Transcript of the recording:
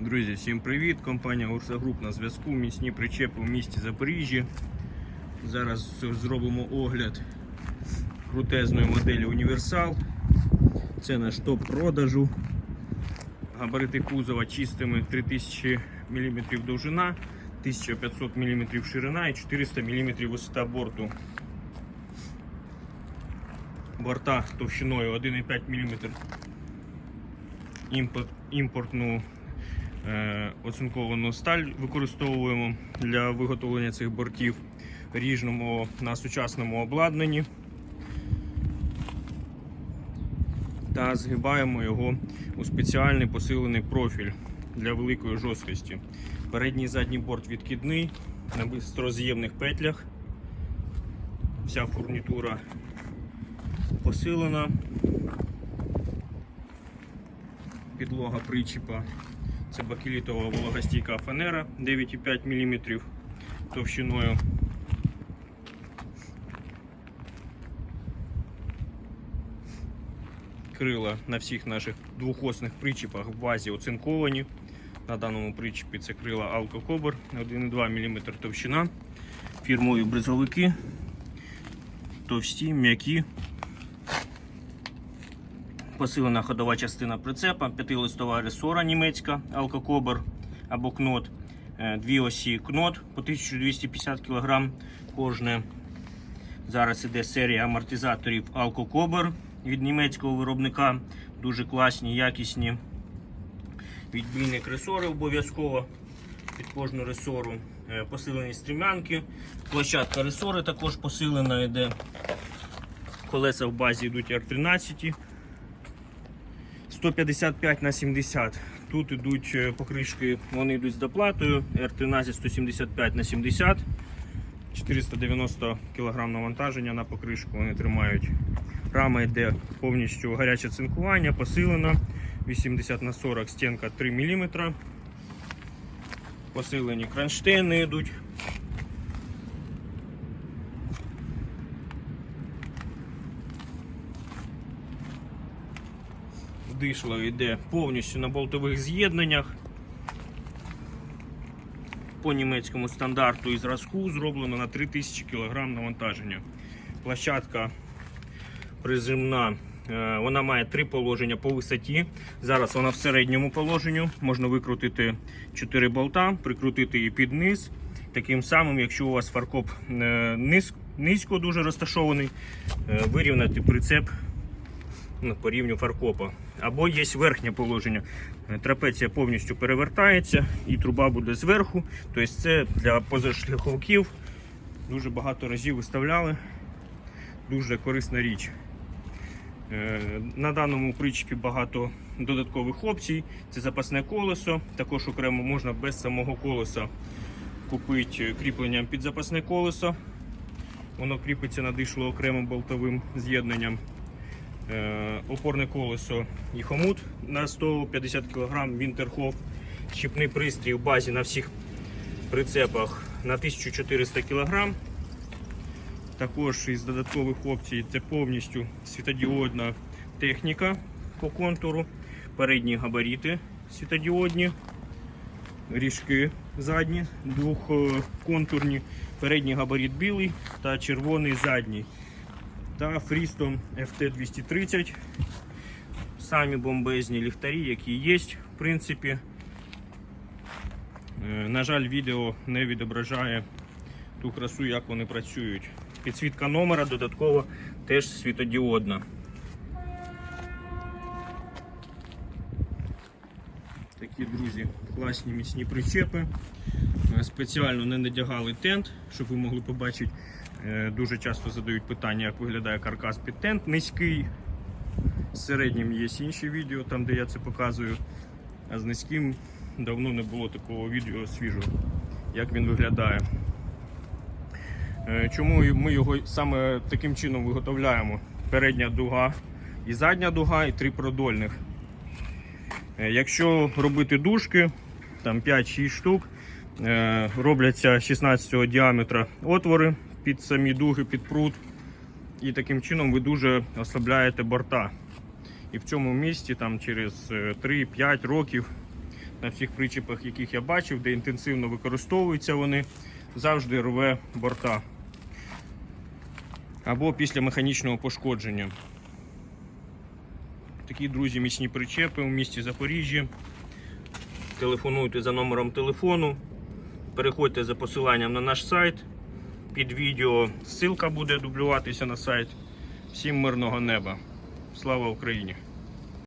Друзі, всім привіт! Компанія Урса Груп на зв'язку. Міцні причепи в місті Запоріжжі. Зараз зробимо огляд крутезної моделі Універсал. Це наш топ продажу. Габарити кузова чистими 3000 мм довжина, 1500 мм ширина і 400 мм висота борту. Борта товщиною 1,5 мм імпорт, імпортну оцинковану сталь використовуємо для виготовлення цих бортів. Ріжному на сучасному обладнанні та згибаємо його у спеціальний посилений профіль для великої жорсткості. Передній і задній борт відкидний на бистроз'ємних петлях. Вся фурнітура посилена. Підлога причіпа. Це бакелітова вологостійка фанера 9,5 мм товщиною. Крила на всіх наших двохосних причіпах в базі оцинковані. На даному причіпі це крила Alco 1,2 мм товщина. Фірмові бризовики. Товсті, м'які, посилена ходова частина прицепа, п'ятилистова ресора німецька алкокобер або кнот, Е, дві осі кнот по 1250 кг кожне. Зараз іде серія амортизаторів алкокобер від німецького виробника. Дуже класні, якісні. Відбійник ресори обов'язково під кожну ресору. Е, Посилені стрімянки. Площадка ресори також посилена йде. Колеса в базі йдуть R13. 155 на 70. Тут йдуть е, покришки, вони йдуть з доплатою. R13 175 на 70. 490 кг навантаження на покришку вони тримають. Рама йде повністю гаряче цинкування, посилена. 80 на 40 стінка 3 мм. Посилені кронштейни йдуть. Дишло йде повністю на болтових з'єднаннях. По німецькому стандарту і зразку зроблено на 3000 кг навантаження. Площадка приземна, е, вона має три положення по висоті. Зараз вона в середньому положенні. Можна викрутити 4 болта, прикрутити її під низ. Таким самим, якщо у вас фаркоп е, низько дуже розташований, е, вирівняти прицеп ну, по рівню фаркопа. Або є верхнє положення. Е, Трапеція повністю перевертається і труба буде зверху. Тобто це для позашляховиків дуже багато разів виставляли. Дуже корисна річ. Е, На даному причепі багато додаткових опцій. Це запасне колесо. Також окремо можна без самого колеса купити кріпленням під запасне колесо. Воно кріпиться на дишло окремим болтовим з'єднанням. Е, опорне колесо і хомут на 150 кг Вінтерхоф. Щіпний пристрій в базі на всіх прицепах на 1400 кг. Також із додаткових опцій це повністю світодіодна техніка по контуру, передні габарити світодіодні, ріжки задні, двохконтурні, передній габарит білий та червоний задній та фрістом FT230. Самі бомбезні ліхтарі, які є, в принципі. Е, На жаль, відео не відображає ту красу, як вони працюють. Підсвітка номера додатково теж світодіодна. Такі, друзі, класні міцні причепи. Е, Спеціально не надягали тент, щоб ви могли побачити. Е, Дуже часто задають питання, як виглядає каркас під тент низький. З середнім є інші відео, там де я це показую. А з низьким давно не було такого відео свіжого, як він виглядає. Е, Чому ми його саме таким чином виготовляємо? Передня дуга і задня дуга, і три продольних. Е, Якщо робити дужки, там 5-6 штук, е, робляться 16 діаметра отвори під самі дуги, під прут. І таким чином ви дуже ослабляєте борта. І в цьому місці там через е, 3-5 років на всіх причепах, яких я бачив, де інтенсивно використовуються вони, завжди рве борта. Або після механічного пошкодження. Такі, друзі, міцні причепи у місті Запоріжжі. Телефонуйте за номером телефону. Переходьте за посиланням на наш сайт. Під відео ссылка буде дублюватися на сайт. Всім мирного неба. Слава Україні!